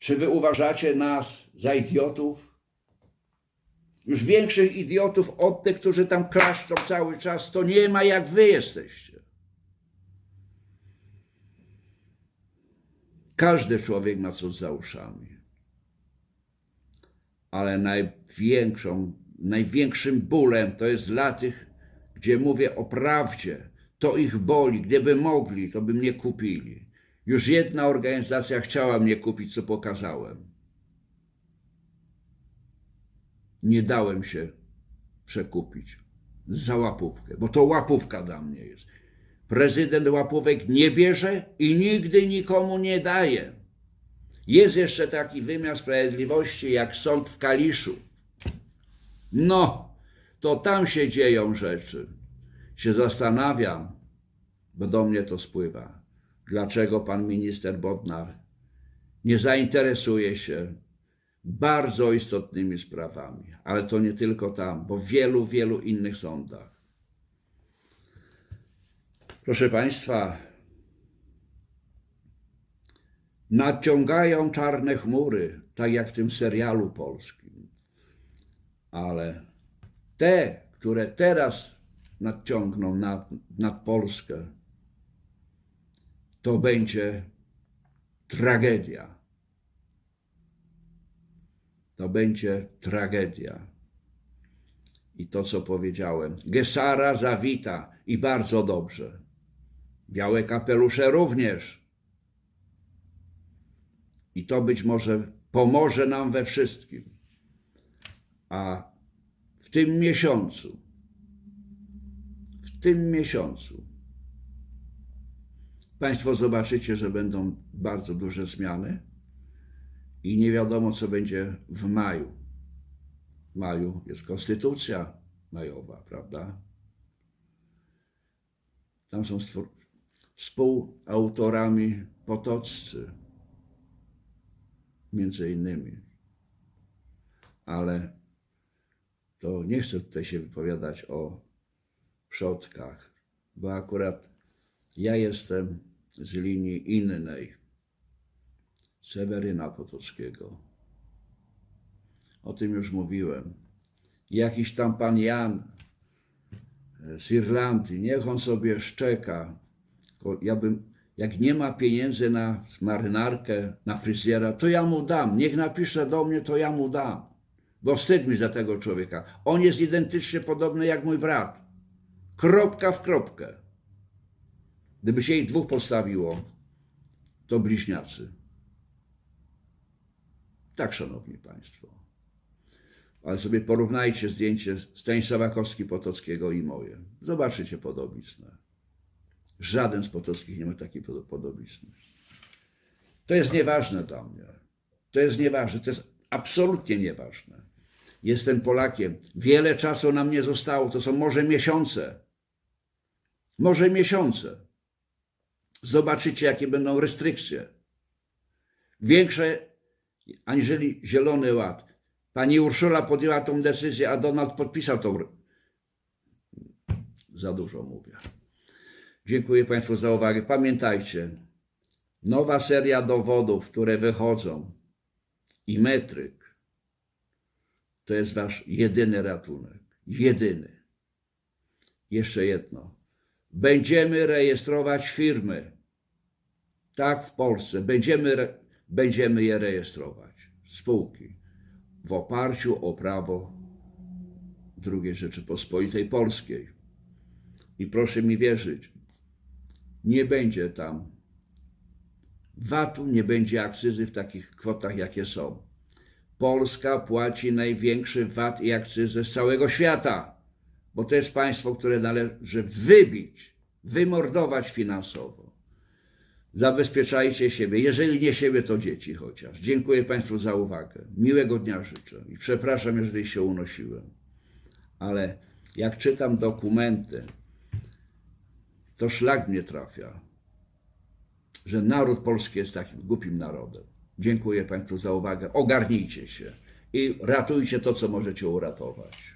Czy wy uważacie nas za idiotów? Już większych idiotów od tych, którzy tam klaszczą cały czas, to nie ma jak wy jesteście. Każdy człowiek ma coś za uszami. Ale największą, największym bólem to jest dla tych, gdzie mówię o prawdzie. To ich boli. Gdyby mogli, to by mnie kupili. Już jedna organizacja chciała mnie kupić, co pokazałem. Nie dałem się przekupić za łapówkę, bo to łapówka dla mnie jest. Prezydent łapówek nie bierze i nigdy nikomu nie daje. Jest jeszcze taki wymiar sprawiedliwości jak sąd w Kaliszu. No, to tam się dzieją rzeczy. Się zastanawiam, bo do mnie to spływa. Dlaczego pan minister Bodnar nie zainteresuje się bardzo istotnymi sprawami, ale to nie tylko tam, bo w wielu, wielu innych sądach. Proszę Państwa, nadciągają czarne chmury, tak jak w tym serialu polskim, ale te, które teraz nadciągną nad, nad Polskę, to będzie tragedia. To będzie tragedia. I to, co powiedziałem. Gesara zawita i bardzo dobrze. Białe kapelusze również. I to być może pomoże nam we wszystkim. A w tym miesiącu, w tym miesiącu, Państwo zobaczycie, że będą bardzo duże zmiany i nie wiadomo, co będzie w maju. W maju jest konstytucja majowa, prawda? Tam są współautorami potoccy, między innymi. Ale to nie chcę tutaj się wypowiadać o przodkach, bo akurat ja jestem z linii innej, Seweryna Potockiego. O tym już mówiłem. Jakiś tam pan Jan e, z Irlandii, niech on sobie szczeka. Ja bym, jak nie ma pieniędzy na marynarkę, na fryzjera, to ja mu dam. Niech napisze do mnie, to ja mu dam. Bo wstyd mi za tego człowieka. On jest identycznie podobny jak mój brat. Kropka w kropkę. Gdyby się ich dwóch postawiło, to bliźniacy. Tak, szanowni państwo. Ale sobie porównajcie zdjęcie Stanisława Kostki-Potockiego i moje. Zobaczycie podobizny. Żaden z Potockich nie ma takiej podo- podobizny. To jest nieważne dla mnie. To jest nieważne. To jest absolutnie nieważne. Jestem Polakiem. Wiele czasu nam nie zostało. To są może miesiące. Może miesiące. Zobaczycie, jakie będą restrykcje. Większe aniżeli Zielony Ład. Pani Urszula podjęła tą decyzję, a Donald podpisał tą. Za dużo mówię. Dziękuję Państwu za uwagę. Pamiętajcie, nowa seria dowodów, które wychodzą i metryk, to jest Wasz jedyny ratunek. Jedyny. Jeszcze jedno. Będziemy rejestrować firmy. Tak, w Polsce. Będziemy, będziemy je rejestrować. Spółki. W oparciu o prawo II Rzeczypospolitej Polskiej. I proszę mi wierzyć, nie będzie tam VAT-u, nie będzie akcyzy w takich kwotach, jakie są. Polska płaci największy VAT i akcyzę z całego świata, bo to jest państwo, które należy wybić, wymordować finansowo. Zabezpieczajcie siebie, jeżeli nie siebie, to dzieci chociaż. Dziękuję Państwu za uwagę. Miłego dnia życzę i przepraszam, jeżeli się unosiłem. Ale jak czytam dokumenty, to szlak mnie trafia, że naród polski jest takim głupim narodem. Dziękuję Państwu za uwagę. Ogarnijcie się i ratujcie to, co możecie uratować.